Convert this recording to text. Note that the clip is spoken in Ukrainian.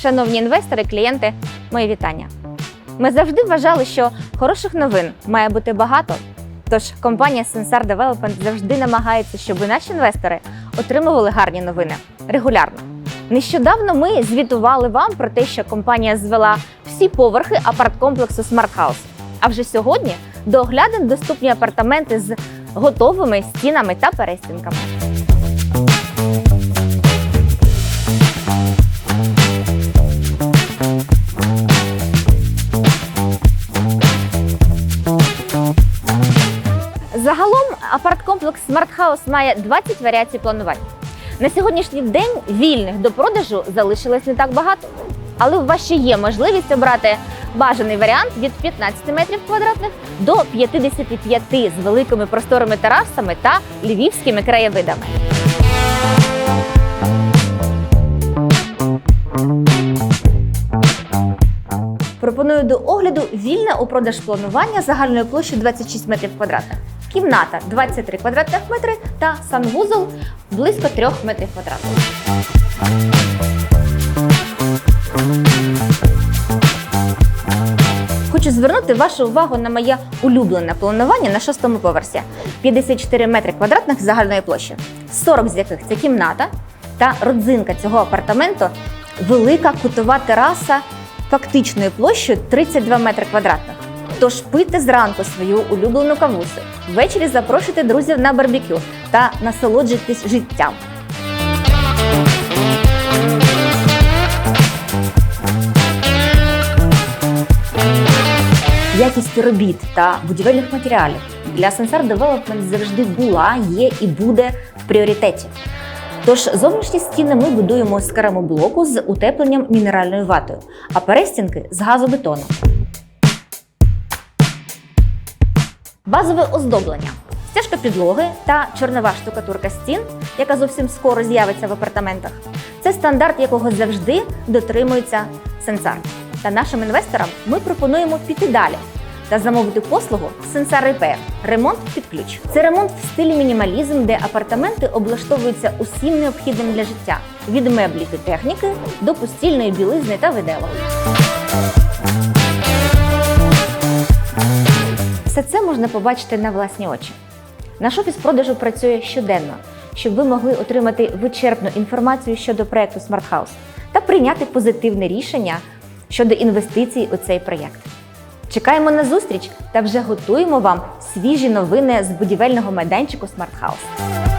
Шановні інвестори, клієнти, мої вітання. Ми завжди вважали, що хороших новин має бути багато. Тож компанія Sensar Development завжди намагається, щоб наші інвестори отримували гарні новини регулярно. Нещодавно ми звітували вам про те, що компанія звела всі поверхи апарткомплексу Smart House. А вже сьогодні до оглядин доступні апартаменти з готовими стінами та перестінками. Загалом апарткомплекс Smart House має 20 варіацій планувань. На сьогоднішній день вільних до продажу залишилось не так багато, але у вас ще є можливість обрати бажаний варіант від 15 метрів квадратних до 55 з великими просторими терасами та львівськими краєвидами. Пропоную до огляду вільне у продаж планування загальною площею 26 метрів квадратних. Кімната 23 квадратних метри та санвузол близько 3 метрів квадратних. Звернути вашу увагу на моє улюблене планування на шостому поверсі. 54 метри квадратних загальної площі, 40 з яких це кімната та родзинка цього апартаменту велика кутова тераса фактичною площею 32 метри квадратних. Тож пийте зранку свою улюблену кавусю, ввечері запрошуйте друзів на барбекю та насолоджуйтесь життям. Якість робіт та будівельних матеріалів для Sensar Development завжди була, є і буде в пріоритеті. Тож зовнішні стіни ми будуємо з керамоблоку з утепленням мінеральною ватою, а перестінки з газобетону. Базове оздоблення. Стяжка підлоги та чорнова штукатурка стін, яка зовсім скоро з'явиться в апартаментах. Це стандарт, якого завжди дотримується Сенсар. Та нашим інвесторам ми пропонуємо піти далі та замовити послугу Sensar Repair – ремонт під ключ. Це ремонт в стилі мінімалізм, де апартаменти облаштовуються усім необхідним для життя від меблів і техніки до постільної білизни та виделок. Все це можна побачити на власні очі. Наш офіс продажу працює щоденно, щоб ви могли отримати вичерпну інформацію щодо проекту Smart House та прийняти позитивне рішення щодо інвестицій у цей проєкт. Чекаємо на зустріч та вже готуємо вам свіжі новини з будівельного майданчику Smart House.